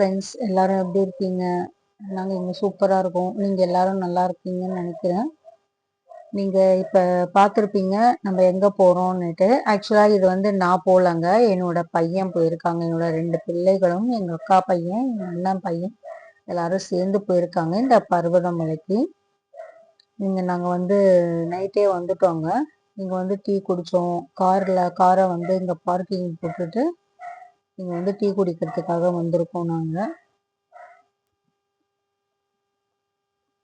Friends எல்லாரும் எப்படி இருக்கீங்க? நாங்கள் இங்கே சூப்பராக இருக்கோம். நீங்கள் எல்லாரும் நல்லா இருக்கீங்கன்னு நினைக்கிறேன். நீங்கள் இப்போ பார்த்துருப்பீங்க நம்ம எங்கே போகிறோம்னுட்டு ஆக்சுவலாக இது வந்து நான் போகலங்க என்னோட பையன் போயிருக்காங்க. என்னோட ரெண்டு பிள்ளைகளும் எங்கள் அக்கா பையன் எங்கள் அண்ணன் பையன் எல்லாரும் சேர்ந்து போயிருக்காங்க இந்த பர்வதமலைக்கு இங்கே நாங்கள் வந்து நைட்டே வந்துட்டோங்க. இங்கே வந்து டீ குடித்தோம் காரில் காரை வந்து இங்கே பார்க்கிங் போட்டுட்டு இங்கே வந்து டீ குடிக்கிறதுக்காக வந்திருக்கோம் நாங்கள்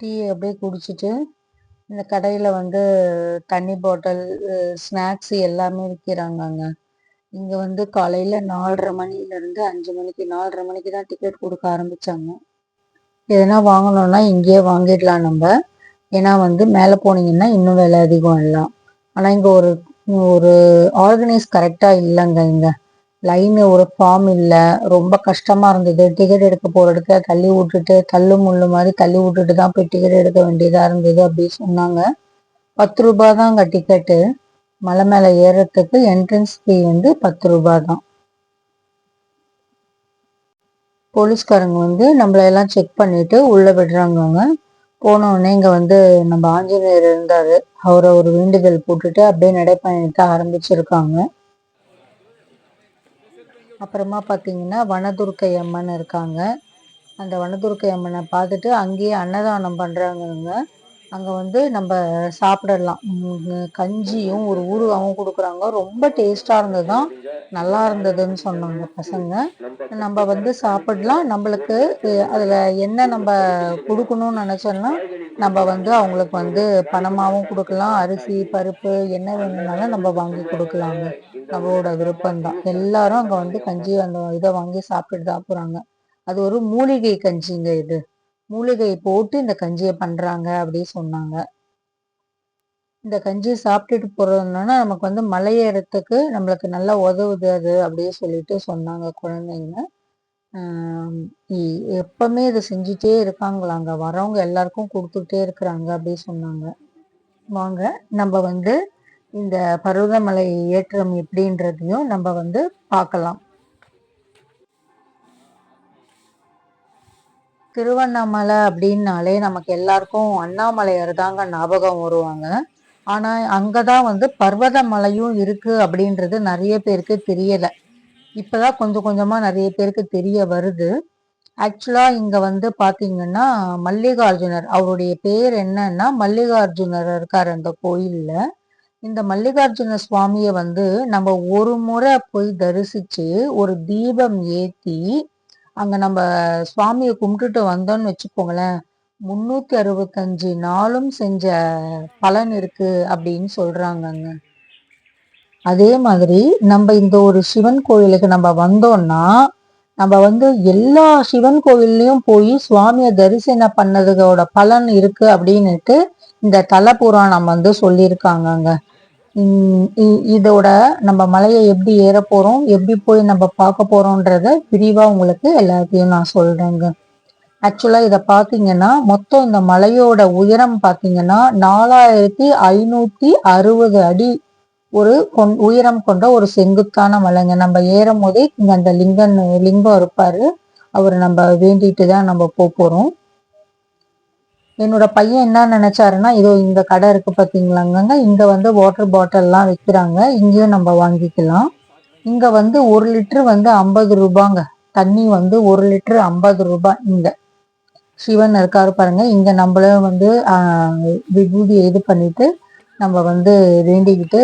டீ அப்படியே குடிச்சிட்டு இந்த கடையில் வந்து தண்ணி பாட்டில் ஸ்நாக்ஸ் எல்லாமே விற்கிறாங்கங்க இங்கே வந்து காலையில் நாலரை மணிலேருந்து அஞ்சு மணிக்கு நாலரை மணிக்கு தான் டிக்கெட் கொடுக்க ஆரம்பித்தாங்க எதனா வாங்கணும்னா இங்கேயே வாங்கிடலாம் நம்ம. ஏன்னா வந்து மேலே போனீங்கன்னா இன்னும் விலை அதிகம் எல்லாம். ஆனால் இங்கே ஒரு ஒரு ஆர்கனைஸ் கரெக்டாக இல்லைங்க இங்கே. லைன் ஒரு ஃபார்ம் இல்லை. ரொம்ப கஷ்டமாக இருந்தது. டிக்கெட் எடுக்க போகிறதுக்கு இடத்துல தள்ளி விட்டுட்டு தள்ளு முள்ளு மாதிரி தள்ளி விட்டுட்டு தான் போய் டிக்கெட் எடுக்க வேண்டியதாக இருந்தது அப்படின்னு சொன்னாங்க. பத்து ரூபா தான் அங்கே டிக்கெட்டு மலை மேலே ஏறுறதுக்கு என்ட்ரன்ஸ் ஃபீ வந்து பத்து ரூபாய் தான். போலீஸ்காரங்க வந்து நம்மளையெல்லாம் செக் பண்ணிட்டு உள்ளே விடுறாங்கங்க அங்கே உடனே இங்கே வந்து நம்ம ஆஞ்சநேயர் இருந்தார். அவரை ஒரு வேண்டுதல் போட்டுட்டு அப்படியே நடைப்பயணத்தை ஆரம்பிச்சிருக்காங்க. அப்புறமா பார்த்தீங்கன்னா வனதுர்க்கை அம்மன் இருக்காங்க. அந்த வனதுர்க்கை அம்மனை பார்த்துட்டு அங்கேயே அன்னதானம் பண்ணுறாங்கங்க அங்கே வந்து நம்ம சாப்பிடலாம். கஞ்சியும் ஒரு ஊறுகாவும் கொடுக்குறாங்க. ரொம்ப டேஸ்ட்டாக இருந்தது தான் நல்லா இருந்ததுன்னு சொன்னாங்க பசங்க. நம்ம வந்து சாப்பிடலாம். நம்மளுக்கு அதில் என்ன நம்ம கொடுக்கணும்னு நினச்சோன்னா நம்ம வந்து அவங்களுக்கு வந்து பணமாகவும் கொடுக்கலாம். அரிசி பருப்பு என்ன வேணும்னாலும் நம்ம வாங்கி கொடுக்கலாங்க. நம்மளோட விருப்பம் தான் எல்லாரும் அங்கே வந்து கஞ்சி அந்த இதை வாங்கி சாப்பிட்டுட்டு தான் போகிறாங்க அது ஒரு மூலிகை கஞ்சிங்க இது. மூலிகை போட்டு இந்த கஞ்சியை பண்ணுறாங்க அப்படின்னு சொன்னாங்க. இந்த கஞ்சியை சாப்பிட்டுட்டு போகிறதுனா நமக்கு வந்து மலையேறத்துக்கு நம்மளுக்கு நல்லா உதவுது அது அப்படியே சொல்லிட்டு சொன்னாங்க குழந்தைங்க. எப்பவுமே இதை செஞ்சுட்டே இருக்காங்களாங்க. வரவங்க எல்லாருக்கும் கொடுத்துட்டே இருக்கிறாங்க அப்படின்னு சொன்னாங்க. வாங்க நம்ம வந்து இந்த பருவதமலை ஏற்றம் எப்படின்றதையும் நம்ம வந்து பார்க்கலாம். திருவண்ணாமலை அப்படின்னாலே நமக்கு எல்லாருக்கும் அண்ணாமலையார் தாங்க ஞாபகம் வருவாங்க. ஆனால் அங்கே தான் வந்து பர்வத மலையும் இருக்குது அப்படின்றது நிறைய பேருக்கு தெரியலை. இப்போ தான் கொஞ்சம் கொஞ்சமாக நிறைய பேருக்கு தெரிய வருது. ஆக்சுவலாக இங்கே வந்து பார்த்தீங்கன்னா மல்லிகார்ஜுனர் அவருடைய பேர் என்னன்னா மல்லிகார்ஜுனர் இருக்கார் அந்த கோயிலில். இந்த மல்லிகார்ஜுன சுவாமியை வந்து நம்ம ஒரு முறை போய் தரிசித்து ஒரு தீபம் ஏற்றி அங்க நம்ம சுவாமியை கும்பிட்டுட்டு வந்தோம்னு வச்சுக்கோங்களேன் முன்னூத்தி அறுபத்தஞ்சு நாளும் செஞ்ச பலன் இருக்கு அப்படின்னு சொல்றாங்கங்க. அதே மாதிரி நம்ம இந்த ஒரு சிவன் கோயிலுக்கு நம்ம வந்தோம்னா நம்ம வந்து எல்லா சிவன் கோவில்லையும் போய் சுவாமியை தரிசனம் பண்ணதுக்கோட பலன் இருக்கு அப்படின்னுட்டு இந்த தல புராணம் வந்து சொல்லியிருக்காங்கங்க. இதோட நம்ம மலையை எப்படி ஏற போறோம் எப்படி போய் நம்ம பார்க்க போறோம்ன்றத விரிவா உங்களுக்கு எல்லாத்தையும் நான் சொல்றேங்க. ஆக்சுவலா இத பாத்தீங்கன்னா மொத்தம் இந்த மலையோட உயரம் பாத்தீங்கன்னா நாலாயிரத்தி ஐநூத்தி அறுபது அடி ஒரு உயரம் கொண்ட ஒரு செங்குத்தான மலைங்க. நம்ம ஏறும் போதே இங்க அந்த லிங்கன் லிங்கம் இருப்பாரு. அவர் நம்ம வேண்டிட்டு தான் நம்ம போறோம். என்னோட பையன் என்ன நினைச்சாருன்னா இதோ இந்த கடை இருக்கு பாத்தீங்களாங்க இங்க வந்து வாட்டர் பாட்டில்லாம் விற்கிறாங்க இங்கேயும் நம்ம வாங்கிக்கலாம். இங்க வந்து ஒரு லிட்டர் வந்து ஐம்பது ரூபாங்க. தண்ணி வந்து ஒரு லிட்டர் ஐம்பது ரூபாய் இங்க. சிவன் இருக்காரு பாருங்க இங்க நம்மளும் வந்து விபூதி இது பண்ணிட்டு நம்ம வந்து வேண்டிக்கிட்டு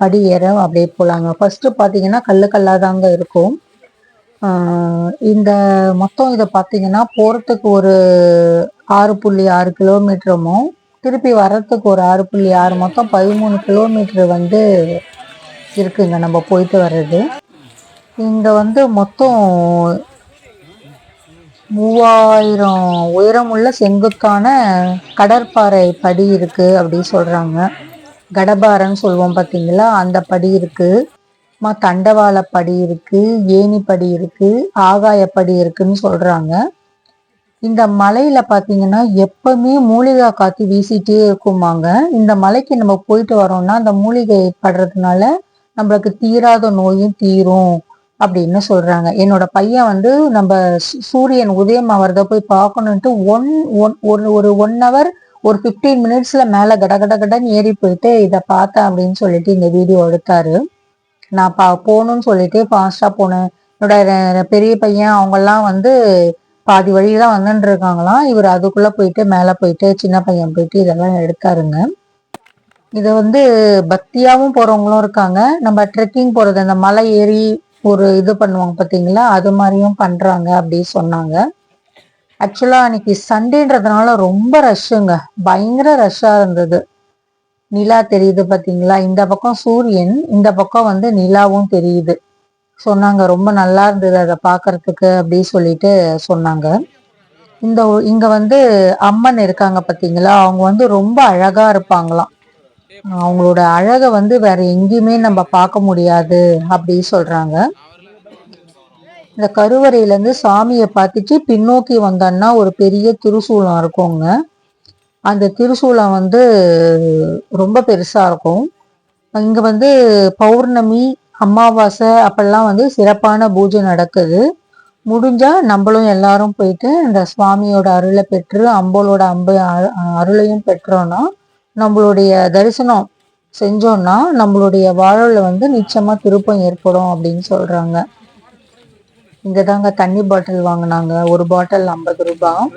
படி ஏற அப்படியே போலாங்க. ஃபர்ஸ்ட் பாத்தீங்கன்னா கல்லு கல்லாதாங்க இருக்கும். இந்த மொத்தம் இதை பார்த்தீங்கன்னா போகிறதுக்கு ஒரு ஆறு புள்ளி ஆறு கிலோமீட்டருமும் திருப்பி வர்றதுக்கு ஒரு ஆறு புள்ளி ஆறு மொத்தம் பதிமூணு கிலோமீட்டர் வந்து இருக்குங்க நம்ம போயிட்டு வர்றது. இங்கே வந்து மொத்தம் மூவாயிரம் உயரமுள்ள செங்குத்தான கடற்பாறை படி இருக்குது அப்படின்னு சொல்கிறாங்க கடபாரன்னு சொல்லுவோம் பார்த்தீங்களா? அந்த படி இருக்குது மா தண்டவாளப்படி இருக்கு ஏணிப்படி இருக்கு ஆகாயப்படி இருக்குன்னு சொல்றாங்க. இந்த மலையில பாத்தீங்கன்னா எப்பவுமே மூலிகை காத்து வீசிட்டே இருக்குமாங்க இந்த மலைக்கு நம்ம போயிட்டு வரோம்னா அந்த மூலிகை படுறதுனால நம்மளுக்கு தீராத நோயும் தீரும் அப்படின்னு சொல்றாங்க. என்னோட பையன் வந்து நம்ம சூரியன் உதயம் அவரத போய் பார்க்கணுன்ட்டு ஒன் ஒன் ஒரு ஒரு ஒன் ஹவர் ஒரு ஃபிஃப்டீன் மினிட்ஸ்ல மேல கட கட கடன்னு ஏறி போயிட்டு இதை பார்த்தேன் அப்படின்னு சொல்லிட்டு இந்த வீடியோ எடுத்தாரு. நான் பா போகணும்னு சொல்லிட்டு ஃபாஸ்ட்டாக போனேன். என்னோட பெரிய பையன் அவங்கெல்லாம் வந்து பாதி வழிதான் வந்துட்டு இருக்காங்களாம். இவர் அதுக்குள்ளே போயிட்டு மேலே போயிட்டு சின்ன பையன் போயிட்டு இதெல்லாம் எடுத்தாருங்க. இதை வந்து பக்தியாகவும் போகிறவங்களும் இருக்காங்க. நம்ம ட்ரெக்கிங் போகிறது அந்த மலை ஏறி ஒரு இது பண்ணுவாங்க பார்த்தீங்களா? அது மாதிரியும் பண்ணுறாங்க அப்படி சொன்னாங்க. ஆக்சுவலாக அன்னைக்கு சண்டேன்றதுனால ரொம்ப ரஷ்ஷுங்க பயங்கர ரஷ்ஷாக இருந்தது. நிலா தெரியுது பாத்தீங்களா? இந்த பக்கம் சூரியன் இந்த பக்கம் வந்து நிலாவும் தெரியுது. சொன்னாங்க ரொம்ப நல்லா இருந்தது அதை பாக்குறதுக்கு அப்படி சொல்லிட்டு சொன்னாங்க. இந்த இங்க வந்து அம்மன் இருக்காங்க பாத்தீங்களா? அவங்க வந்து ரொம்ப அழகா இருப்பாங்களாம். அவங்களோட அழகை வந்து வேற எங்கேயுமே நம்ம பார்க்க முடியாது அப்படி சொல்றாங்க. இந்த கருவறையில இருந்து சாமியை பார்த்துட்டு பின்னோக்கி வந்தோன்னா ஒரு பெரிய திருசூலம் இருக்குங்க. அந்த திருசூலம் வந்து ரொம்ப பெருசா இருக்கும். இங்கே வந்து பௌர்ணமி அமாவாசை அப்பெல்லாம் வந்து சிறப்பான பூஜை நடக்குது. முடிஞ்சா நம்மளும் எல்லாரும் போயிட்டு இந்த சுவாமியோட அருளை பெற்று அம்போலோட அம்பு அருளையும் பெற்றோன்னா நம்மளுடைய தரிசனம் செஞ்சோம்னா நம்மளுடைய வாழ்வில் வந்து நிச்சயமா திருப்பம் ஏற்படும் அப்படின்னு சொல்றாங்க. இங்கே தாங்க தண்ணி பாட்டில் வாங்கினாங்க. ஒரு பாட்டில் ஐம்பது ரூபாய்.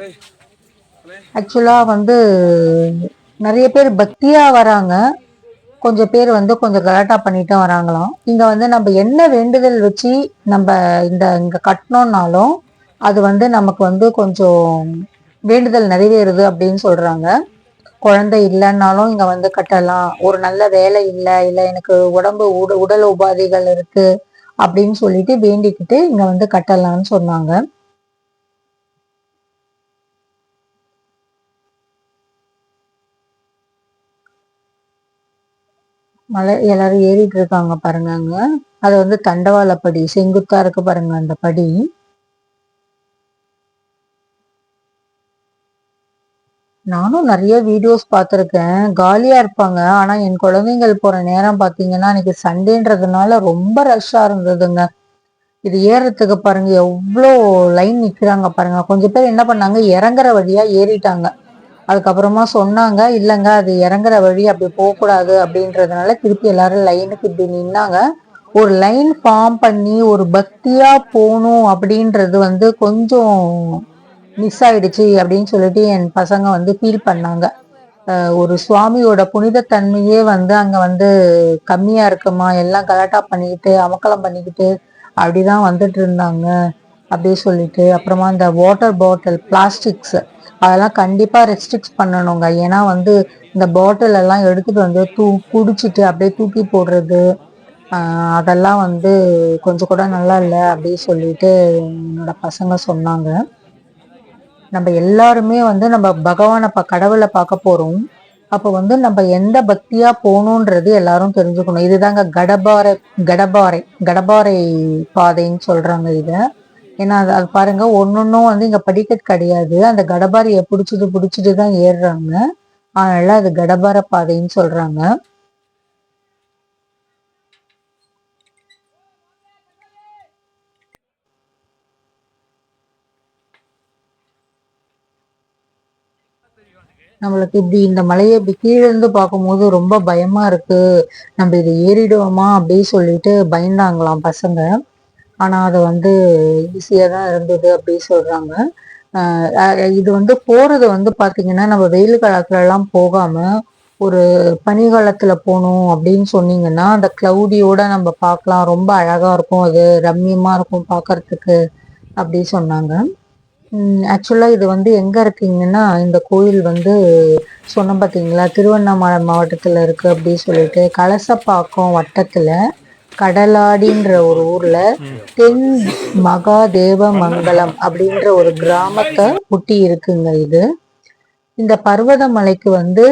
ஆக்சுவலா வந்து நிறைய பேர் பக்தியா வராங்க. கொஞ்சம் பேர் வந்து கொஞ்சம் கலாட்டா பண்ணிட்டு வராங்களாம். இங்க வந்து நம்ம என்ன வேண்டுதல் வச்சு நம்ம இந்த இங்க கட்டினோம்னாலும் அது வந்து நமக்கு வந்து கொஞ்சம் வேண்டுதல் நிறைவேறுது அப்படின்னு சொல்றாங்க. குழந்தை இல்லைன்னாலும் இங்க வந்து கட்டலாம். ஒரு நல்ல வேலை இல்லை இல்லை எனக்கு உடம்பு உட உடல் உபாதைகள் இருக்கு அப்படின்னு சொல்லிட்டு வேண்டிக்கிட்டு இங்க வந்து கட்டலாம்னு சொன்னாங்க. மலை எல்லாரும் ஏறிட்டு இருக்காங்க பாருங்க அங்க. அது வந்து தண்டவாள படி செங்குத்தா இருக்கு பாருங்க அந்த படி. நானும் நிறைய வீடியோஸ் பார்த்துருக்கேன். காலியா இருப்பாங்க. ஆனா என் குழந்தைங்கள் போற நேரம் பாத்தீங்கன்னா இன்னைக்கு சண்டேன்றதுனால ரொம்ப ரஷ்ஷா இருந்ததுங்க. இது ஏறுறதுக்கு பாருங்க எவ்வளோ லைன் நிக்கிறாங்க பாருங்க. கொஞ்சம் பேர் என்ன பண்ணாங்க இறங்குற வழியா ஏறிட்டாங்க. அதுக்கப்புறமா சொன்னாங்க இல்லைங்க அது இறங்குற வழி அப்படி போகக்கூடாது அப்படின்றதுனால திருப்பி எல்லாரும் லைனுக்கு இப்படி நின்னாங்க. ஒரு லைன் ஃபார்ம் பண்ணி ஒரு பக்தியா போகணும் அப்படின்றது வந்து கொஞ்சம் மிஸ் ஆயிடுச்சு அப்படின்னு சொல்லிட்டு என் பசங்க வந்து ஃபீல் பண்ணாங்க. ஒரு சுவாமியோட புனிதத்தன்மையே வந்து அங்கே வந்து கம்மியா இருக்குமா எல்லாம் கலாட்டா பண்ணிக்கிட்டு அமக்கலம் பண்ணிக்கிட்டு அப்படிதான் வந்துட்டு இருந்தாங்க அப்படி சொல்லிட்டு அப்புறமா இந்த வாட்டர் பாட்டில் பிளாஸ்டிக்ஸ் அதெல்லாம் கண்டிப்பாக ரெஸ்ட்ரிக்ட் பண்ணணுங்க. ஏன்னா வந்து இந்த பாட்டில் எல்லாம் எடுத்துட்டு வந்து தூ குடிச்சிட்டு அப்படியே தூக்கி போடுறது அதெல்லாம் வந்து கொஞ்சம் கூட நல்லா இல்லை அப்படின்னு சொல்லிட்டு என்னோட பசங்க சொன்னாங்க. நம்ம எல்லாருமே வந்து நம்ம பகவானை ப கடவுளை பார்க்க போகிறோம் அப்போ வந்து நம்ம எந்த பக்தியா போகணுன்றது எல்லாரும் தெரிஞ்சுக்கணும். இதுதாங்க கடபாறை கடபாறை கடபாறை பாதைன்னு சொல்றாங்க இதை. ஏன்னா அது அது பாருங்க ஒன்னொன்னும் வந்து இங்க படிக்கட் கிடையாது. அந்த கடபாரியை பிடிச்சிட்டு பிடிச்சிட்டு தான் ஏறுறாங்க. அதனால அது கடபார பாதைன்னு சொல்றாங்க. நம்மளுக்கு இப்படி இந்த மலையை இப்படி கீழே இருந்து பார்க்கும்போது ரொம்ப பயமா இருக்கு. நம்ம இதை ஏறிடுவோமா அப்படின்னு சொல்லிட்டு பயந்தாங்களாம் பசங்க. ஆனால் அது வந்து ஈஸியாக தான் இருந்தது அப்படின்னு சொல்கிறாங்க இது வந்து போகிறது வந்து பார்த்தீங்கன்னா நம்ம வெயில் காலத்துலலாம் போகாமல் ஒரு பனிகாலத்தில் போகணும் அப்படின்னு சொன்னீங்கன்னா அந்த கிளவுடியோட நம்ம பார்க்கலாம். ரொம்ப அழகாக இருக்கும். அது ரம்மியமாக இருக்கும் பார்க்கறதுக்கு அப்படி சொன்னாங்க. ஆக்சுவலாக இது வந்து எங்கே இருக்கீங்கன்னா இந்த கோயில் வந்து சொன்ன பார்த்தீங்களா திருவண்ணாமலை மாவட்டத்தில் இருக்குது அப்படின்னு சொல்லிட்டு கலசப்பாக்கம் வட்டத்தில். கடலாடின்ற ஒரு ஊர்ல தென் மகாதேவ மங்கலம் அப்படின்ற ஒரு கிராமத்தை ஒட்டி இருக்குங்க இது. இந்த பர்வத மலைக்கு வந்து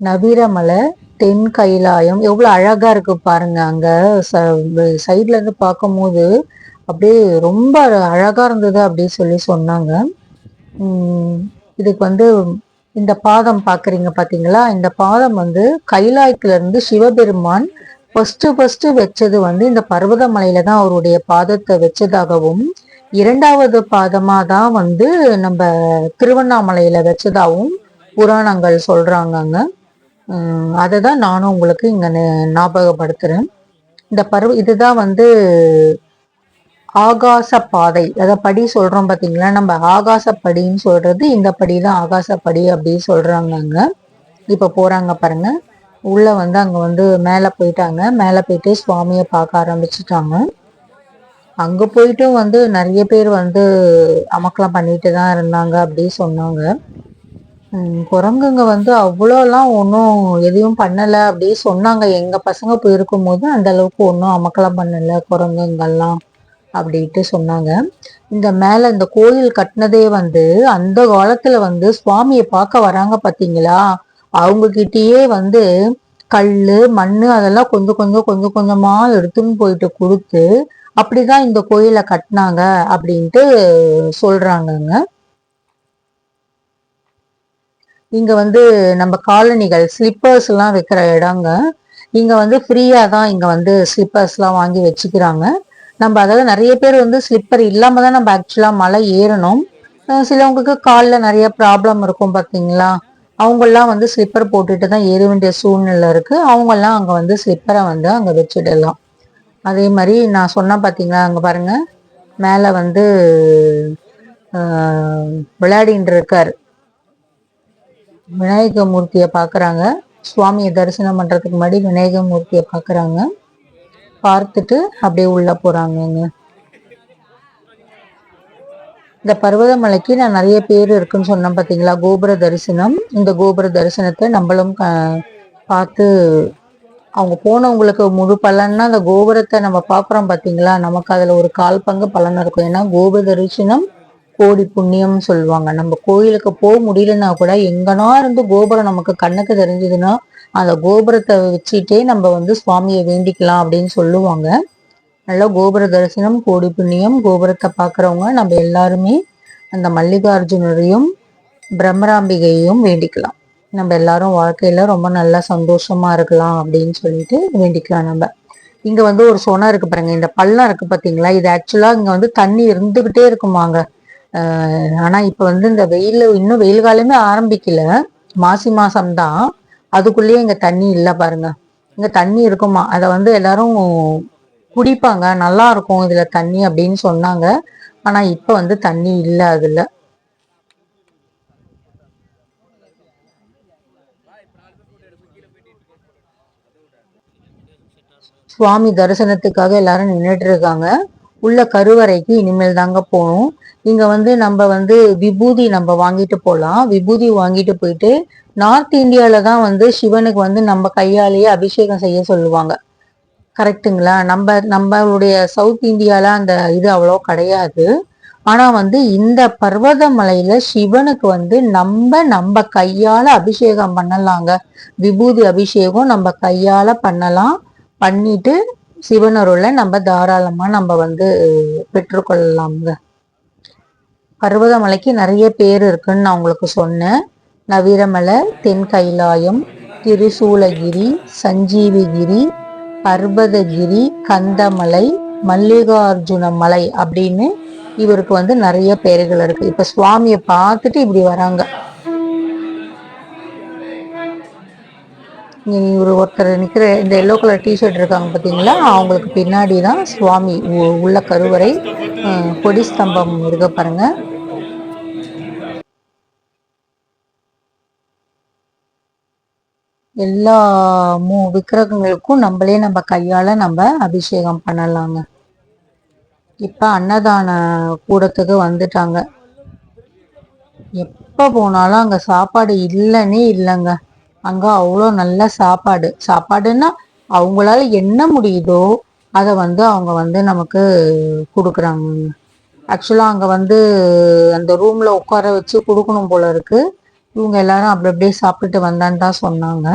நவீரமலை தென் கைலாயம் எவ்வளவு அழகா இருக்கு பாருங்க. அங்க சைட்ல இருந்து பார்க்கும் போது அப்படியே ரொம்ப அழகா இருந்தது அப்படின்னு சொல்லி சொன்னாங்க. உம் இதுக்கு வந்து இந்த பாதம் பாக்குறீங்க பாத்தீங்களா? இந்த பாதம் வந்து கைலாயத்துல இருந்து சிவபெருமான் ஃபர்ஸ்ட் ஃபர்ஸ்ட் வச்சது வந்து இந்த பர்வதமலையில தான் அவருடைய பாதத்தை வச்சதாகவும் இரண்டாவது பாதமா தான் வந்து நம்ம திருவண்ணாமலையில வச்சதாகவும் புராணங்கள் சொல்றாங்கங்க. அதை தான் நானும் உங்களுக்கு இங்க ஞாபகப்படுத்துறேன். இந்த பருவ இதுதான் வந்து ஆகாச பாதை அதை படி சொல்றோம் பாத்தீங்களா? நம்ம ஆகாசப்படின்னு சொல்றது இந்த படி தான் ஆகாசப்படி அப்படின்னு சொல்றாங்க இப்ப போறாங்க பாருங்க. உள்ளே வந்து அங்கே வந்து மேலே போயிட்டாங்க. மேலே போயிட்டு சுவாமியை பார்க்க ஆரம்பிச்சிட்டாங்க. அங்கே போயிட்டும் வந்து நிறைய பேர் வந்து அமக்கலம் பண்ணிட்டு தான் இருந்தாங்க அப்படி சொன்னாங்க. குரங்குங்க வந்து அவ்வளோலாம் ஒன்றும் எதையும் பண்ணலை அப்படி சொன்னாங்க. எங்கள் பசங்க போயிருக்கும் போது அந்த அளவுக்கு ஒன்றும் அமக்கலம் பண்ணலை குரங்குங்கள்லாம் அப்படின்ட்டு சொன்னாங்க. இந்த மேலே இந்த கோயில் கட்டினதே வந்து அந்த காலத்தில் வந்து சுவாமியை பார்க்க வராங்க பார்த்தீங்களா அவங்க கிட்டயே வந்து கல்லு மண்ணு அதெல்லாம் கொஞ்சம் கொஞ்சம் கொஞ்சம் கொஞ்சமா எடுத்துன்னு போயிட்டு கொடுத்து அப்படிதான் இந்த கோயிலை கட்டினாங்க அப்படின்ட்டு சொல்றாங்கங்க. இங்க வந்து நம்ம காலனிகள் ஸ்லிப்பர்ஸ் எல்லாம் வைக்கிற இடங்க. இங்க வந்து ஃப்ரீயா தான் இங்க வந்து ஸ்லிப்பர்ஸ் எல்லாம் வாங்கி வச்சுக்கிறாங்க. நம்ம அதாவது நிறைய பேர் வந்து ஸ்லிப்பர் இல்லாம தான் நம்ம ஆக்சுவலா மலை ஏறணும். சிலவங்களுக்கு காலில் நிறைய ப்ராப்ளம் இருக்கும் பார்த்தீங்களா அவங்கெல்லாம் வந்து ஸ்லிப்பர் போட்டுட்டு தான் ஏற வேண்டிய சூழ்நிலை இருக்குது அவங்கெல்லாம் அங்கே வந்து ஸ்லிப்பரை வந்து அங்கே வச்சுடலாம். அதே மாதிரி நான் சொன்ன பார்த்தீங்களா அங்கே பாருங்க மேலே வந்து விளையாடின்னு இருக்கார். விநாயக மூர்த்தியை பார்க்குறாங்க சுவாமியை தரிசனம் பண்ணுறதுக்கு முன்னாடி விநாயக மூர்த்தியை பார்க்குறாங்க பார்த்துட்டு அப்படியே உள்ளே போகிறாங்கங்க இந்த பர்வதமலைக்கு நான் நிறைய பேர் இருக்குன்னு சொன்னேன் பார்த்தீங்களா கோபுர தரிசனம். இந்த கோபுர தரிசனத்தை நம்மளும் பார்த்து அவங்க போனவங்களுக்கு முழு பலன்னா அந்த கோபுரத்தை நம்ம பார்க்குறோம் பார்த்தீங்களா நமக்கு அதில் ஒரு கால் பங்கு பலன் இருக்கும். ஏன்னா கோபுர தரிசனம் கோடி புண்ணியம்னு சொல்லுவாங்க. நம்ம கோயிலுக்கு போக முடியலன்னா கூட எங்கன்னா இருந்து கோபுரம் நமக்கு கண்ணுக்கு தெரிஞ்சதுன்னா அந்த கோபுரத்தை வச்சுட்டே நம்ம வந்து சுவாமியை வேண்டிக்கலாம் அப்படின்னு சொல்லுவாங்க. நல்லா கோபுர தரிசனம் கோடி புண்ணியம் கோபுரத்தை பார்க்குறவங்க நம்ம எல்லாருமே அந்த மல்லிகார்ஜுனரையும் பிரம்மராம்பிகையும் வேண்டிக்கலாம். நம்ம எல்லாரும் வாழ்க்கையில ரொம்ப நல்லா சந்தோஷமா இருக்கலாம் அப்படின்னு சொல்லிட்டு வேண்டிக்கலாம் நம்ம. இங்க வந்து ஒரு சொனம் இருக்கு பாருங்க. இந்த பள்ளம் இருக்கு பாத்தீங்களா? இது ஆக்சுவலா இங்க வந்து தண்ணி இருந்துகிட்டே இருக்குமாங்க. ஆனா இப்ப வந்து இந்த வெயில் இன்னும் வெயில் காலமே ஆரம்பிக்கல. மாசி மாசம்தான். அதுக்குள்ளேயே இங்க தண்ணி இல்லை பாருங்க. இங்க தண்ணி இருக்குமா? அதை வந்து எல்லாரும் குடிப்பாங்க. நல்லா இருக்கும் இதுல தண்ணி அப்படின்னு சொன்னாங்க. ஆனா இப்ப வந்து தண்ணி இல்லை அதுல. சுவாமி தரிசனத்துக்காக எல்லாரும் நின்றுட்டு இருக்காங்க. உள்ள கருவறைக்கு இனிமேல் தாங்க போகணும். இங்க வந்து நம்ம வந்து விபூதி நம்ம வாங்கிட்டு போகலாம் விபூதி வாங்கிட்டு போயிட்டு நார்த் இந்தியால தான் வந்து சிவனுக்கு வந்து நம்ம கையாலேயே அபிஷேகம் செய்ய சொல்லுவாங்க. கரெக்டுங்களா? நம்ம நம்மளுடைய சவுத் இந்தியால அந்த இது அவ்வளோ கிடையாது. ஆனா வந்து இந்த பர்வதமலையில் சிவனுக்கு வந்து நம்ம நம்ம கையால அபிஷேகம் பண்ணலாங்க. விபூதி அபிஷேகம் நம்ம கையால பண்ணலாம். பண்ணிட்டு சிவனருளை நம்ம தாராளமா நம்ம வந்து பெற்றுக்கொள்ளலாம்ங்க. பர்வதமலைக்கு நிறைய பேர் இருக்குன்னு நான் உங்களுக்கு சொன்னேன். நவீரமலை தென் கைலாயம் திருசூலகிரி சஞ்சீவிகிரி பர்வதகிரி கந்தமலை மல்லிகார்ஜுன மலை அப்படின்னு இவருக்கு வந்து நிறைய பேர்கள் இருக்கு. இப்ப சுவாமியை பார்த்துட்டு இப்படி வராங்க. இவர் ஒருத்தர் நிற்கிற இந்த எல்லோ கலர் டிஷர்ட் இருக்காங்க பார்த்தீங்களா அவங்களுக்கு பின்னாடி தான் சுவாமி உள்ள கருவறை கொடி ஸ்தம்பம் இருக்க பாருங்க. எல்லா மூ விக்கிரகங்களுக்கும் நம்மளே நம்ம கையால் நம்ம அபிஷேகம் பண்ணலாங்க. இப்போ அன்னதான கூடத்துக்கு வந்துட்டாங்க. எப்போ போனாலும் அங்கே சாப்பாடு இல்லைன்னே இல்லைங்க. அங்கே அவ்வளோ நல்ல சாப்பாடு. சாப்பாடுன்னா அவங்களால என்ன முடியுதோ அதை வந்து அவங்க வந்து நமக்கு கொடுக்குறாங்க ஆக்சுவலாக அங்கே வந்து அந்த ரூமில் உட்கார வச்சு கொடுக்கணும் போல இருக்குது இவங்க எல்லாரும் அப்படி அப்படியே சாப்பிட்டுட்டு வந்தான்னு தான் சொன்னாங்க.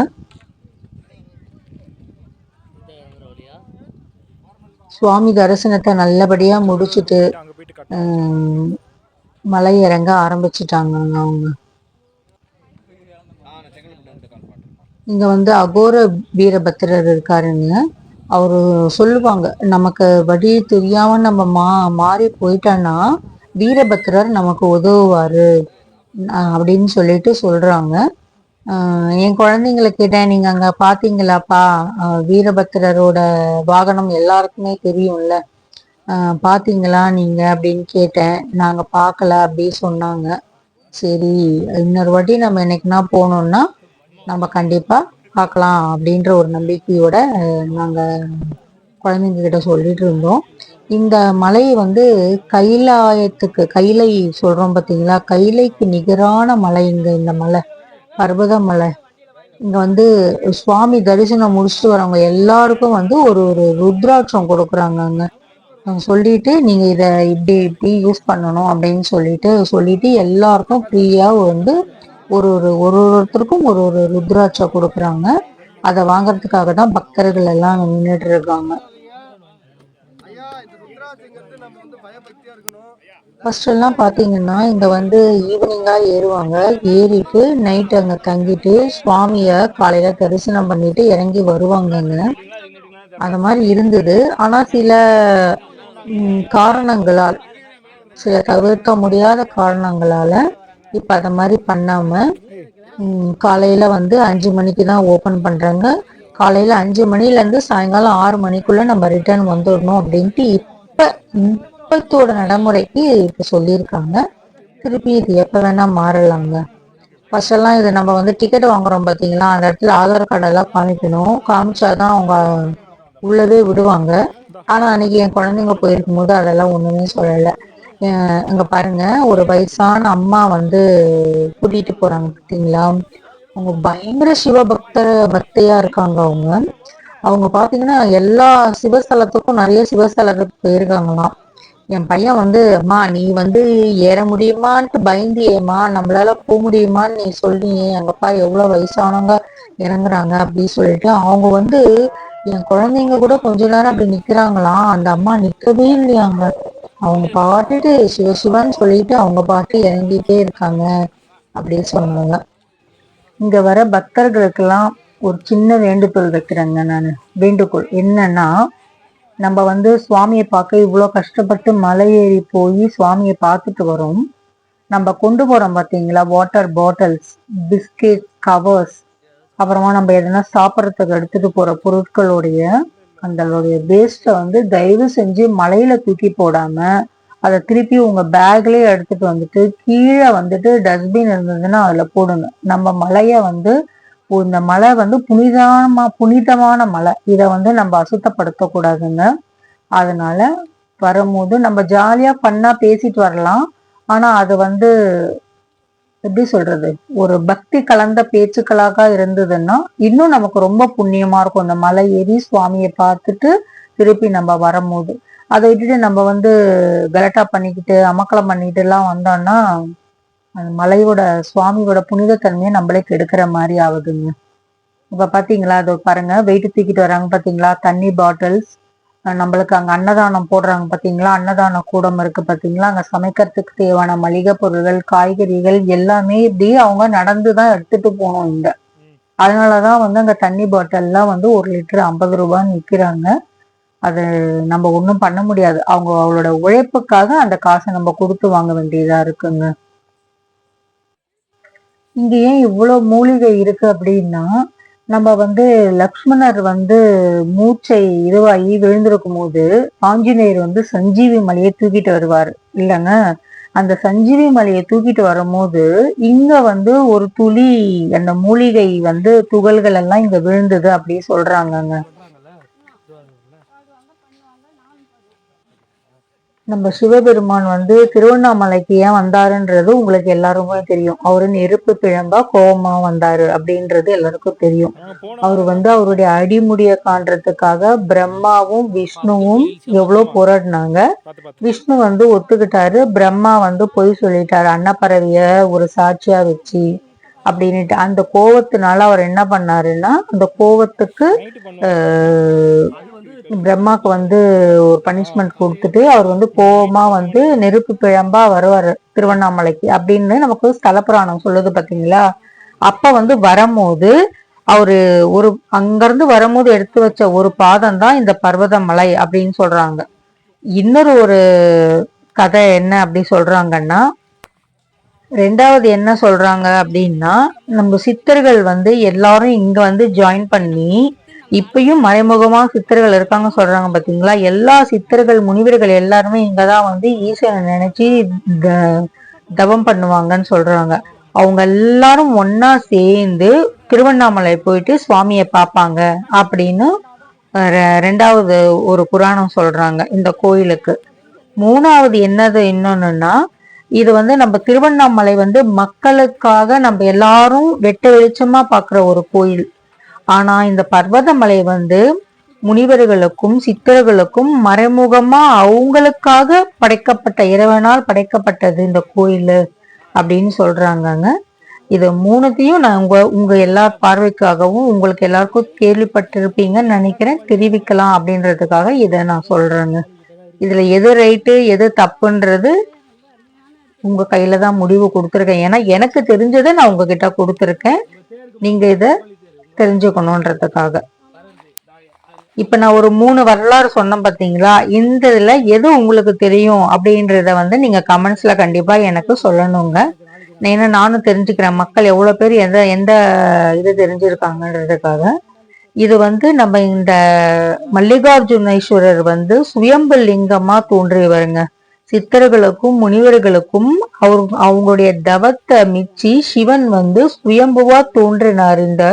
சுவாமி தரிசனத்தை நல்லபடியா முடிச்சுட்டு மலை இறங்க ஆரம்பிச்சிட்டாங்க அவங்க. இங்க வந்து அகோர வீரபத்திரர் இருக்காருங்க. அவரு சொல்லுவாங்க நமக்கு வழி தெரியாம நம்ம மா மாறி போயிட்டோன்னா வீரபத்திரர் நமக்கு உதவுவாரு. அப்படின்னு சொல்லிட்டு சொல்றாங்க. என் குழந்தைங்களை கேட்டேன் நீங்க அங்க பாத்தீங்களாப்பா? வீரபத்திரரோட வாகனம் எல்லாருக்குமே தெரியும்ல. பாத்தீங்களா நீங்க? அப்படின்னு கேட்டேன். நாங்க பார்க்கல அப்படி சொன்னாங்க. சரி இன்னொரு வாட்டி நம்ம என்னைக்குனா போனோம்னா நம்ம கண்டிப்பா பார்க்கலாம் அப்படின்ற ஒரு நம்பிக்கையோட நாங்க குழந்தைங்க கிட்ட சொல்லிட்டு இருந்தோம். இந்த மலை வந்து கைலாயத்துக்கு கைலை சொல்றோம் பார்த்தீங்களா கைலைக்கு நிகரான மலை இங்க இந்த மலை பர்வத மலை. இங்க வந்து சுவாமி தரிசனம் முடிச்சுட்டு வரவங்க எல்லாருக்கும் வந்து ஒரு ஒரு ருத்ராட்சம் கொடுக்குறாங்க அங்க. சொல்லிட்டு நீங்க இத இப்படி இப்படி யூஸ் பண்ணணும் அப்படின்னு சொல்லிட்டு சொல்லிட்டு எல்லாருக்கும் ஃப்ரீயா வந்து ஒரு ஒரு ஒரு ஒருத்தருக்கும் ஒரு ஒரு ருத்ராட்சம் கொடுக்குறாங்க. அதை வாங்குறதுக்காக தான் பக்தர்கள் எல்லாம் நின்றுட்டு இருக்காங்க ஐயா இந்த ருத்ராட்சங்கிறது நம்ம வந்து பயபக்தியா இருக்கணும் ஃபர்ஸ்ட் எல்லாம் இங்கே வந்து ஈவினிங்காக ஏறுவாங்க. ஏறிட்டு நைட் அங்கே தங்கிட்டு சுவாமியை காலையில் தரிசனம் பண்ணிட்டு இறங்கி வருவாங்கங்க. அந்த மாதிரி இருந்தது. ஆனால் சில காரணங்களால் சில தவிர்க்க முடியாத காரணங்களால் இப்போ அதை மாதிரி பண்ணாமல் காலையில் வந்து அஞ்சு மணிக்கு தான் ஓப்பன் பண்ணுறாங்க காலையில் அஞ்சு மணிலேருந்து சாயங்காலம் ஆறு மணிக்குள்ளே நம்ம ரிட்டர்ன் வந்துடணும் அப்படின்ட்டு இப்போ இப்பத்தோட நடைமுறைக்கு இப்போ சொல்லியிருக்காங்க. திருப்பி இது எப்ப வேணா மாறலாங்க. ஃபர்ஸ்டெல்லாம் இது நம்ம வந்து டிக்கெட் வாங்குறோம் பாத்தீங்களா? அந்த இடத்துல ஆதார் கார்டு எல்லாம் காமிக்கணும். காமிச்சாதான் அவங்க உள்ளவே விடுவாங்க. ஆனா அன்னைக்கு என் குழந்தைங்க போயிருக்கும் போது அதெல்லாம் ஒண்ணுமே சொல்லலை. அஹ் இங்க பாருங்க. ஒரு வயசான அம்மா வந்து கூட்டிட்டு போறாங்க பாத்தீங்களா? அவங்க பயங்கர சிவபக்தர பக்தையா இருக்காங்க அவங்க. அவங்க பாத்தீங்கன்னா எல்லா சிவஸ்தலத்துக்கும் நிறைய சிவஸ்தலத்துக்கு போயிருக்காங்களாம். என் பையன் வந்து அம்மா நீ வந்து ஏற முடியுமான்ட்டு பயந்தியேம்மா. நம்மளால போக முடியுமான்னு நீ சொல்லியே. எங்கப்பா எவ்வளவு வயசானவங்க இறங்குறாங்க அப்படின்னு சொல்லிட்டு அவங்க வந்து என் குழந்தைங்க கூட கொஞ்ச நேரம் அப்படி நிக்கிறாங்களாம். அந்த அம்மா நிக்கவே இல்லையாங்க. அவங்க பாட்டுட்டு சிவ சிவன்னு சொல்லிட்டு அவங்க பாட்டு இறங்கிட்டே இருக்காங்க அப்படின்னு சொன்னாங்க. இங்க வர பக்தர்களுக்கெல்லாம் ஒரு சின்ன வேண்டுகோள் வைக்கிறேங்க நான். வேண்டுகோள் என்னன்னா நம்ம வந்து சுவாமியை பார்க்க இவ்வளோ கஷ்டப்பட்டு மலை ஏறி போய் சுவாமியை பார்த்துட்டு வரோம். நம்ம கொண்டு போகிறோம் பார்த்தீங்களா வாட்டர் பாட்டில்ஸ் பிஸ்கெட் கவர்ஸ் அப்புறமா நம்ம எதனா சாப்பிட்றதுக்கு எடுத்துகிட்டு போகிற பொருட்களுடைய அதனுடைய வேஸ்ட்டை வந்து தயவு செஞ்சு மலையில் தூக்கி போடாமல் அதை திருப்பி உங்கள் பேக்லேயே எடுத்துகிட்டு வந்துட்டு கீழே வந்துட்டு டஸ்ட்பின் இருந்ததுன்னா அதில் போடுங்க. நம்ம மலையை வந்து இந்த மலை வந்து புனிதமா புனிதமான மலை இதை வந்து நம்ம அசுத்தப்படுத்த கூடாதுங்க அதனால வரும்போது நம்ம ஜாலியா பண்ணா பேசிட்டு வரலாம். ஆனா அது வந்து எப்படி சொல்றது? ஒரு பக்தி கலந்த பேச்சுக்களாக இருந்ததுன்னா இன்னும் நமக்கு ரொம்ப புண்ணியமா இருக்கும். அந்த மலை ஏறி சுவாமியை பார்த்துட்டு திருப்பி நம்ம வரும்போது. அதை விட்டுட்டு நம்ம வந்து கலட்டா பண்ணிக்கிட்டு அமக்கலம் பண்ணிட்டு எல்லாம் வந்தோம்னா அந்த மலையோட சுவாமியோட புனிதத்தன்மையை நம்மளே கெடுக்கிற மாதிரி ஆகுதுங்க. இப்ப பாத்தீங்களா அது பாருங்க வெயிட்டு தூக்கிட்டு வராங்க பாத்தீங்களா தண்ணி பாட்டில்ஸ் நம்மளுக்கு அங்க அன்னதானம் போடுறாங்க பாத்தீங்களா அன்னதான கூடம் இருக்கு பாத்தீங்களா அங்க சமைக்கிறதுக்கு தேவையான மளிகை பொருட்கள் காய்கறிகள் எல்லாமே இப்படி அவங்க நடந்து தான் எடுத்துட்டு போகணும் இங்க. அதனாலதான் வந்து அங்க தண்ணி பாட்டில்லாம் வந்து ஒரு லிட்டர் ஐம்பது ரூபான்னு விற்கிறாங்க அது நம்ம ஒண்ணும் பண்ண முடியாது. அவங்க அவங்களோட உழைப்புக்காக அந்த காசை நம்ம கொடுத்து வாங்க வேண்டியதா இருக்குங்க. இங்க ஏன் இவ்வளோ மூலிகை இருக்கு அப்படின்னா நம்ம வந்து லக்ஷ்மணர் வந்து மூச்சை இதுவாகி விழுந்திருக்கும் போது ஆஞ்சநேயர் வந்து சஞ்சீவி மலையை தூக்கிட்டு வருவார். இல்லைங்க? அந்த சஞ்சீவி மலையை தூக்கிட்டு வரும்போது இங்க வந்து ஒரு துளி அந்த மூலிகை வந்து துகள்கள் எல்லாம் இங்க விழுந்தது அப்படி சொல்றாங்கங்க. நம்ம சிவபெருமான் வந்து திருவண்ணாமலைக்கு ஏன் வந்தாருன்றது உங்களுக்கு எல்லாருமே தெரியும். அவரு நெருப்பு பிழம்பா கோபமா வந்தாரு அப்படின்றது எல்லாருக்கும் தெரியும். அவர் வந்து அவருடைய அடிமுடிய காண்றதுக்காக பிரம்மாவும் விஷ்ணுவும் எவ்வளவு போராடினாங்க. விஷ்ணு வந்து ஒத்துக்கிட்டாரு. பிரம்மா வந்து பொய் சொல்லிட்டாரு. அன்னப்பறவைய ஒரு சாட்சியா வச்சு அப்படின்னுட்டு அந்த கோவத்தினால அவர் என்ன பண்ணாருன்னா அந்த கோவத்துக்கு ஆஹ், பிரம்மாக்கு வந்து ஒரு பனிஷ்மெண்ட் கொடுத்துட்டு அவர் வந்து கோவமா வந்து நெருப்பு பிழம்பா வருவாரு திருவண்ணாமலைக்கு. அப்படின்னு நமக்கு ஸ்தல புராணம் சொல்லுது பாத்தீங்களா? அப்ப வந்து வரும்போது அவரு ஒரு அங்கிருந்து வரும்போது எடுத்து வச்ச ஒரு பாதம் தான் இந்த பர்வதமலை அப்படின்னு சொல்றாங்க. இன்னொரு ஒரு கதை என்ன அப்படி சொல்றாங்கன்னா ரெண்டாவது என்ன சொல்றாங்க அப்படின்னா நம்ம சித்தர்கள் வந்து எல்லாரும் இங்க வந்து ஜாயின் பண்ணி இப்பயும் மறைமுகமா சித்தர்கள் இருக்காங்க சொல்றாங்க பாத்தீங்களா? எல்லா சித்தர்கள் முனிவர்கள் எல்லாருமே இங்கதான் வந்து ஈசனை நினைச்சு த- தவம் பண்ணுவாங்கன்னு சொல்றாங்க. அவங்க எல்லாரும் ஒன்னா சேர்ந்து திருவண்ணாமலை போயிட்டு சுவாமியை பார்ப்பாங்க அப்படின்னு ரெண்டாவது ஒரு புராணம் சொல்றாங்க இந்த கோயிலுக்கு. மூணாவது என்னது இன்னொன்னுன்னா இது வந்து நம்ம திருவண்ணாமலை வந்து மக்களுக்காக நம்ம எல்லாரும் வெட்ட வெளிச்சமா பார்க்குற ஒரு கோயில். ஆனா இந்த பர்வதமலை வந்து முனிவர்களுக்கும் சித்தர்களுக்கும் மறைமுகமா அவங்களுக்காக படைக்கப்பட்ட இறைவனால் படைக்கப்பட்டது இந்த கோயில் அப்படின்னு சொல்றாங்கங்க. இது மூணுத்தையும் நான் உங்க உங்க எல்லா பார்வைக்காகவும் உங்களுக்கு எல்லாருக்கும் கேள்விப்பட்டிருப்பீங்கன்னு நினைக்கிறேன். தெரிவிக்கலாம் அப்படின்றதுக்காக இதை நான் சொல்றேங்க. இதுல எது ரைட்டு எது தப்புன்றது உங்க கையில தான் முடிவு கொடுத்துருக்கேன். ஏன்னா எனக்கு தெரிஞ்சதை நான் உங்ககிட்ட கொடுத்துருக்கேன். நீங்க இதை தெரிஞ்சுக்கணுன்றதுக்காக. இப்ப நான் ஒரு மூணு வரலாறு சொன்னேன் பாத்தீங்களா? இந்த இதுல எது உங்களுக்கு தெரியும் அப்படின்றத வந்து நீங்க கமெண்ட்ஸ்ல கண்டிப்பா எனக்கு சொல்லணுங்க. ஏன்னா நானும் தெரிஞ்சுக்கிறேன். மக்கள் எவ்வளவு பேர் எந்த எந்த இது தெரிஞ்சிருக்காங்கன்றதுக்காக. இது வந்து நம்ம இந்த மல்லிகார்ஜுனேஸ்வரர் வந்து சுயம்பு லிங்கமா தோன்றியவருங்க. சித்தர்களுக்கும் முனிவர்களுக்கும் அவர் அவங்களுடைய தவத்தை மிச்சி சிவன் வந்து சுயம்புவா தோன்றினார் இந்த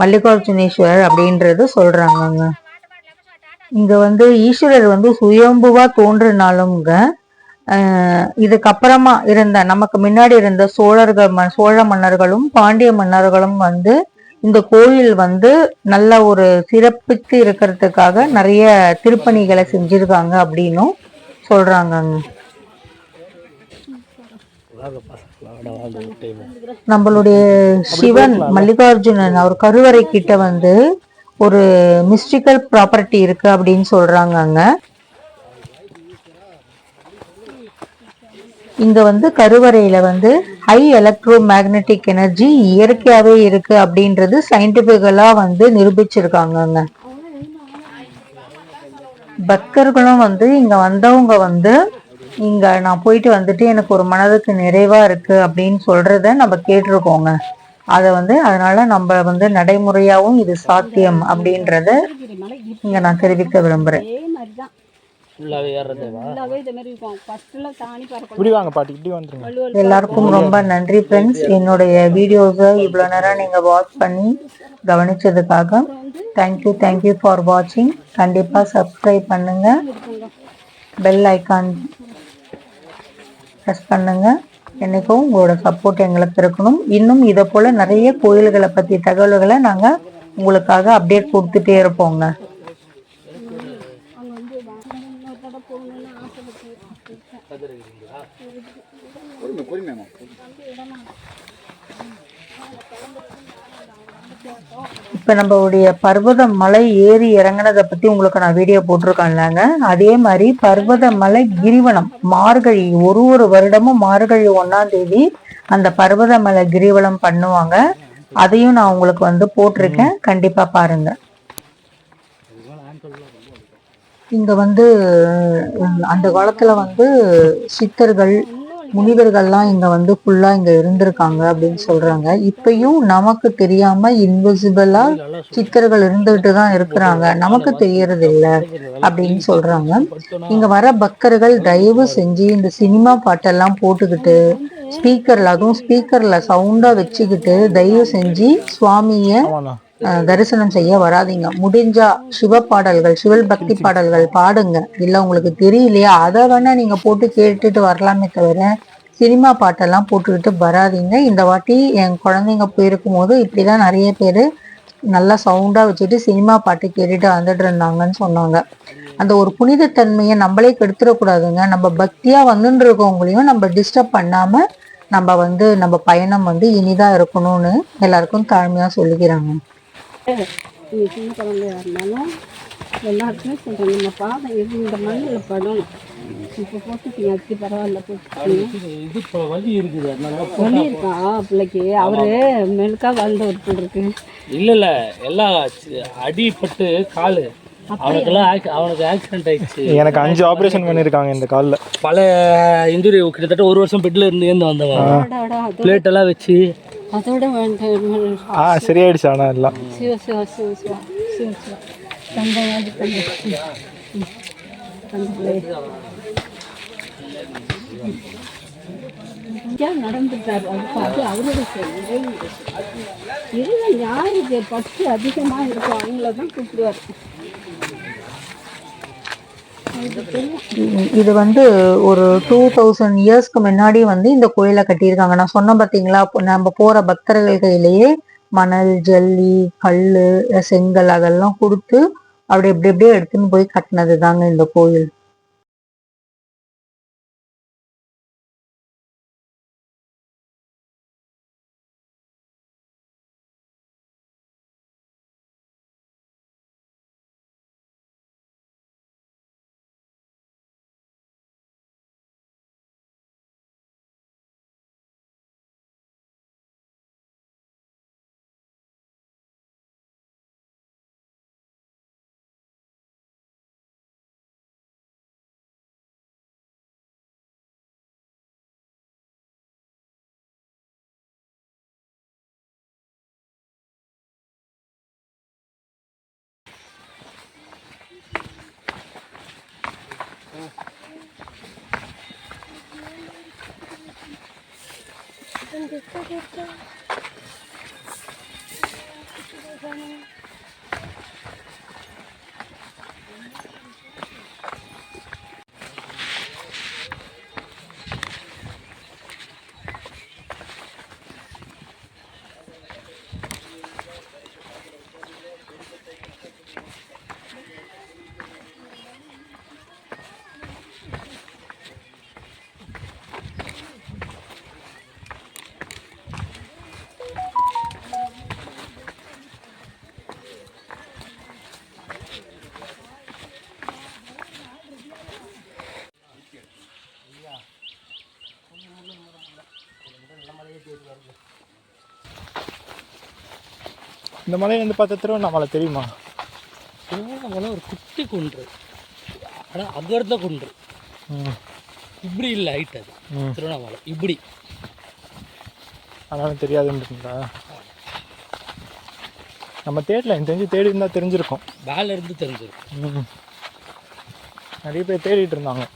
மல்லிகார்ஜுனேஸ்வரர் அப்படின்றது சொல்றாங்கங்க. இங்க வந்து ஈஸ்வரர் வந்து சுயம்புவா தோன்றினாலுங்க ஆஹ் இதுக்கப்புறமா இருந்த நமக்கு முன்னாடி இருந்த சோழர்கள் ம- சோழ மன்னர்களும் பாண்டிய மன்னர்களும் வந்து இந்த கோயில் வந்து நல்ல ஒரு சிறப்பித்து இருக்கிறதுக்காக நிறைய திருப்பணிகளை செஞ்சிருக்காங்க அப்படின்னும் சொல்றாங்கங்க. நம்மளுடைய சிவன் மல்லிகார்ஜுனன் அவர் கருவறை கிட்ட வந்து ஒரு மிஸ்டிக்கல் ப்ராப்பர்ட்டி இருக்கு அப்படின்னு சொல்றாங்கங்க. இங்க வந்து கருவறையில வந்து ஹை எலக்ட்ரோ மேக்னெட்டிக் எனர்ஜி இயற்கையாவே இருக்கு அப்படின்றது சயின்டிபிக்கலா வந்து நிரூபிச்சிருக்காங்கங்க. பக்தர்களும் வந்து இங்கே வந்தவங்க வந்து இங்கே நான் போயிட்டு வந்துட்டு எனக்கு ஒரு மனதுக்கு நிறைவாக இருக்குது அப்படின்னு சொல்கிறத நம்ம கேட்டிருக்கோங்க. அதை வந்து அதனால நம்ம வந்து நடைமுறையாகவும் இது சாத்தியம் அப்படின்றத இங்கே நான் தெரிவிக்க விரும்புகிறேன் ஃபுல்லாகவே ஏறுறதேவா ஃபுல்லாகவே இதே மாதிரி இருக்கும் ஃபர்ஸ்ட்ல சாணி பறக்கணும். இப்படி வாங்க பாட்டி இப்படி வந்துருங்க. எல்லாருக்கும் ரொம்ப நன்றி ஃப்ரெண்ட்ஸ் என்னுடைய வீடியோஸை இவ்வளோ நேரம் நீங்கள் வாட்ச் பண்ணி கவனிச்சதுக்காக தேங்க்யூ தேங்க்யூ ஃபார் வாட்சிங் கண்டிப்பாக சப்ஸ்கிரைப் பண்ணுங்க. பெல் ஐக்கான் ப்ரெஸ் பண்ணுங்க. என்னைக்கும் உங்களோட சப்போர்ட் எங்களுக்கு இருக்கணும். இன்னும் இதை போல நிறைய கோயில்களை பற்றி தகவல்களை நாங்கள் உங்களுக்காக அப்டேட் கொடுத்துட்டே இருப்போங்க அவங்க வந்து இன்னொரு தடவை போகணும்னு ஆசைப்பட்டு இப்போ நம்மளுடைய பர்வத மலை ஏறி இறங்குனதை பற்றி உங்களுக்கு நான் வீடியோ போட்டிருக்கேன்லங்க அதே மாதிரி பர்வத மலை கிரிவலம் மார்கழி ஒரு ஒரு வருடமும் மார்கழி ஒன்றாம் தேதி அந்த பர்வத மலை கிரிவலம் பண்ணுவாங்க. அதையும் நான் உங்களுக்கு வந்து போட்டிருக்கேன். கண்டிப்பாக பாருங்க. இங்கே வந்து அந்த காலத்தில் வந்து சித்தர்கள் முனிவர்கள்லாம் இங்க வந்து ஃபுல்லா இங்க இருந்திருக்காங்க அப்படின்னு சொல்றாங்க. இப்பயும் நமக்கு தெரியாம இன்விசிபிளா சித்தர்கள் இருந்துகிட்டு தான் இருக்கிறாங்க. நமக்கு தெரியறது இல்ல அப்படின்னு சொல்றாங்க. இங்க வர பக்தர்கள் தயவு செஞ்சு இந்த சினிமா பாட்டெல்லாம் போட்டுக்கிட்டு ஸ்பீக்கர்ல அதுவும் ஸ்பீக்கர்ல சவுண்டா வச்சுக்கிட்டு தயவு செஞ்சு சுவாமிய தரிசனம் செய்ய வராதீங்க. முடிஞ்சா சிவ பாடல்கள் சிவல் பக்தி பாடல்கள் பாடுங்க. இல்ல உங்களுக்கு தெரியலையா? அதை வேணா நீங்க போட்டு கேட்டுட்டு வரலாமே தவிர சினிமா பாட்டெல்லாம் போட்டுக்கிட்டு வராதீங்க. இந்த வாட்டி என் குழந்தைங்க போயிருக்கும் போது இப்படிதான் நிறைய பேர் நல்லா சவுண்டா வச்சுட்டு சினிமா பாட்டு கேட்டுட்டு வந்துட்டு இருந்தாங்கன்னு சொன்னாங்க. அந்த ஒரு புனிதத்தன்மையை நம்மளே கெடுத்துடக்கூடாதுங்க. நம்ம பக்தியா வந்துட்டு இருக்கவங்களையும் நம்ம டிஸ்டர்ப் பண்ணாம நம்ம வந்து நம்ம பயணம் வந்து இனிதா இருக்கணும்னு எல்லாருக்கும் தாழ்மையா சொல்லிக்கிறாங்க. நீங்கள் சின்ன குழந்தையா இருந்தாலும் எல்லாருக்குமே சொல்கிறேன் நம்ம பாதம் எது இந்த மண்ணில் படணும் இப்போ போட்டுட்டீங்க அதுக்கு பரவாயில்ல இப்போ வலி இருக்குது வலி இருக்கா பிள்ளைக்கு. அவரு மெழுக்கா வாழ்ந்த ஒரு பிள்ளை இருக்கு. இல்லை இல்லை. எல்லாம் அடிபட்டு காலு. அவனுக்கெல்லாம் அவனுக்கு ஆக்சிடென்ட் ஆயிடுச்சு. எனக்கு அஞ்சு ஆப்ரேஷன் பண்ணியிருக்காங்க இந்த காலில். பல இன்ஜுரி கிட்டத்தட்ட ஒரு வருஷம் பெட்ல இருந்து ஏந்து வந்தவன். பிளேட் எல்லாம் வச்சு அதோட வேண்டாம் ஆ சரியாயிடுச்சு ஆனால் எல்லாம். சிவ சிவ சிவ சிவா சிவ சிவா. தந்தை. தந்தை. இங்கே நடந்துட்டார். அது பார்த்து அவரோட இல்லை யாருக்கு பற்று அதிகமாக இருக்கும் அவங்கள தான் கூப்பிடுவார். இது வந்து ஒரு டூ தௌசண்ட் இயர்ஸ்க்கு முன்னாடி வந்து இந்த கோயிலை கட்டியிருக்காங்க. நான் சொன்ன பார்த்தீங்களா நம்ம போற பக்தர்கள் கையிலேயே மணல் ஜல்லி கல்லு செங்கல் அதெல்லாம் கொடுத்து அப்படி எப்படி எப்படியே எடுத்துன்னு போய் கட்டினது தாங்க இந்த கோயில். দেখতে দেখতে இந்த மலையை வந்து பார்த்தா திருவண்ணாமலை தெரியுமா? திருவண்ணாமலை ஒரு குட்டி குன்று. ஆனால் அகர்ந்த குன்று. இப்படி இல்லை ஹைட் அது. திருவண்ணாமலை. இப்படி. அதனால தெரியாதுன்றீங்களா? நம்ம தேடல. எனக்கு தெரிஞ்சு தேடி இருந்தால் தெரிஞ்சிருக்கும். மேல இருந்து தெரிஞ்சிருக்கும். நிறைய பேர் தேடிட்டு இருந்தாங்க.